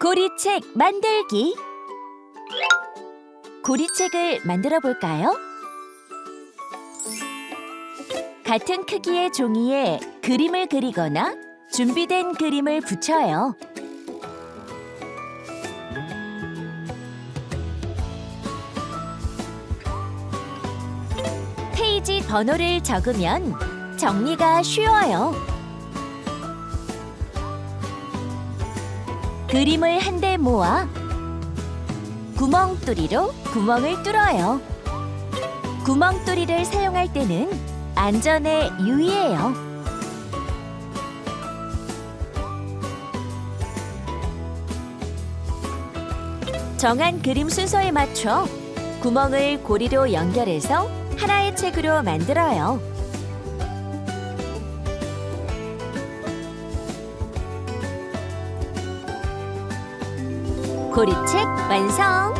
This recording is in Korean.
고리책 만들기 고리책을 만들어 볼까요? 같은 크기의 종이에 그림을 그리거나 준비된 그림을 붙여요. 페이지 번호를 적으면 정리가 쉬워요. 그림을 한데 모아 구멍뚫이로 구멍을 뚫어요. 구멍뚫이를 사용할 때는 안전에 유의해요. 정한 그림 순서에 맞춰 구멍을 고리로 연결해서 하나의 책으로 만들어요. 고리책 완성!